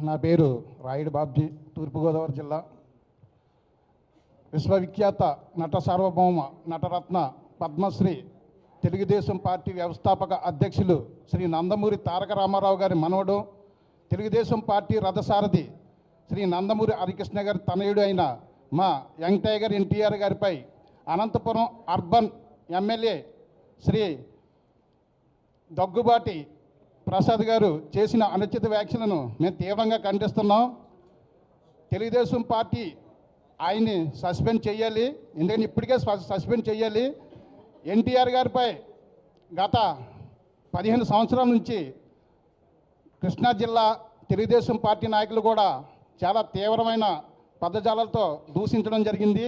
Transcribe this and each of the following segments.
నా పేరు రాయుడు బాబ్జీ తూర్పుగోదావరి జిల్లా. విశ్వవిఖ్యాత నట సార్వభౌమ నటరత్న పద్మశ్రీ తెలుగుదేశం పార్టీ వ్యవస్థాపక అధ్యక్షులు శ్రీ నందమూరి తారక రామారావు గారి మనవడు తెలుగుదేశం పార్టీ రథసారథి శ్రీ నందమూరి హరికృష్ణ గారి తనయుడు అయిన మా యంగ్ టైగర్ ఎన్టీఆర్ గారిపై అనంతపురం అర్బన్ ఎమ్మెల్యే శ్రీ దగ్గుబాటి ప్రసాద్ గారు చేసిన అనుచిత వ్యాఖ్యలను మేము తీవ్రంగా ఖండిస్తున్నాం. తెలుగుదేశం పార్టీ ఆయన్ని సస్పెండ్ చేయాలి. ఎందుకంటే ఇప్పటికే సస్పెండ్ చేయాలి. ఎన్టీఆర్ గారిపై గత పదిహేను సంవత్సరాల నుంచి కృష్ణా జిల్లా తెలుగుదేశం పార్టీ నాయకులు కూడా చాలా తీవ్రమైన పదజాలతో దూషించడం జరిగింది.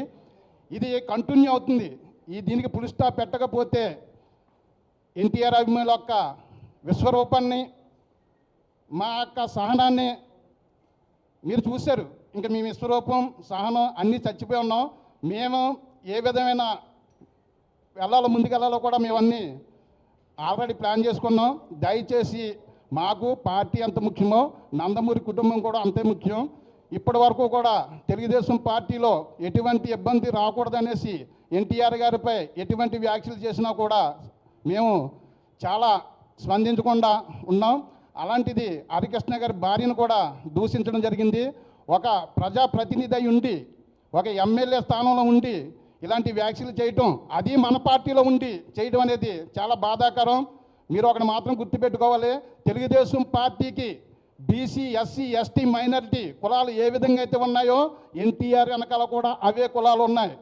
ఇది కంటిన్యూ అవుతుంది. ఈ దీనికి పులి స్టాప్ పెట్టకపోతే ఎన్టీఆర్ అభిమానుల యొక్క విశ్వరూపాన్ని మా యొక్క సహనాన్ని మీరు చూశారు. ఇంకా మీ విశ్వరూపం సహనం అన్నీ చచ్చిపోయి ఉన్నాం. మేము ఏ విధమైన వెళ్ళాలో ముందుకెళ్ళాలో కూడా మేము అన్నీ ఆల్రెడీ ప్లాన్ చేసుకున్నాం. దయచేసి మాకు పార్టీ ఎంత ముఖ్యమో నందమూరి కుటుంబం కూడా అంతే ముఖ్యం. ఇప్పటి వరకు కూడా తెలుగుదేశం పార్టీలో ఎటువంటి ఇబ్బంది రాకూడదనేసి ఎన్టీఆర్ గారిపై ఎటువంటి వ్యాఖ్యలు చేసినా కూడా మేము చాలా స్పందించకుండా ఉన్నాం. అలాంటిది హరికృష్ణ గారి భార్యను కూడా దూషించడం జరిగింది. ఒక ప్రజాప్రతినిధి అయి ఉండి ఒక ఎమ్మెల్యే స్థానంలో ఉండి ఇలాంటి వ్యాఖ్యలు చేయటం అది మన పార్టీలో ఉండి చేయడం అనేది చాలా బాధాకరం. మీరు ఒకటి మాత్రం గుర్తుపెట్టుకోవాలి. తెలుగుదేశం పార్టీకి బీసీ ఎస్సీ ఎస్టీ మైనారిటీ కులాలు ఏ విధంగా అయితే ఉన్నాయో ఎన్టీఆర్ వెనకాల కూడా అవే కులాలు ఉన్నాయి.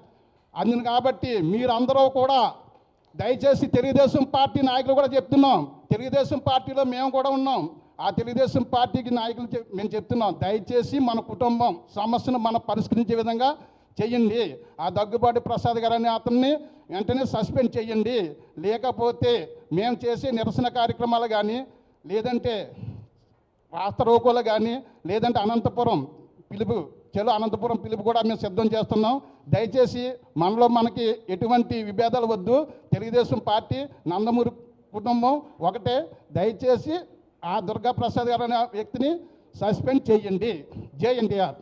అందును కాబట్టి మీరందరూ కూడా దయచేసి తెలుగుదేశం పార్టీ నాయకులు కూడా చెప్తున్నాం. తెలుగుదేశం పార్టీలో మేము కూడా ఉన్నాం. ఆ తెలుగుదేశం పార్టీకి నాయకులు చెప్- మేము చెప్తున్నాం. దయచేసి మన కుటుంబం సమస్యను మనం పరిష్కరించే విధంగా చెయ్యండి ఆ దగ్గుబాటి ప్రసాద్ గారు అనే అతన్ని వెంటనే సస్పెండ్ చేయండి. లేకపోతే మేము చేసే నిరసన కార్యక్రమాలు కానీ లేదంటే రాష్ట్ర రోకోలు కానీ లేదంటే అనంతపురం పిలుపు చెలో అనంతపురం పిలుపు కూడా మేము సిద్ధం చేస్తున్నాం. దయచేసి మనలో మనకి ఎటువంటి విభేదాలు వద్దు. తెలుగుదేశం పార్టీ నందమూరి కుటుంబం ఒకటే. దయచేసి ఆ దుర్గా ప్రసాద్ గారు అనే వ్యక్తిని సస్పెండ్ చేయండి. జే ఎన్టీఆర్.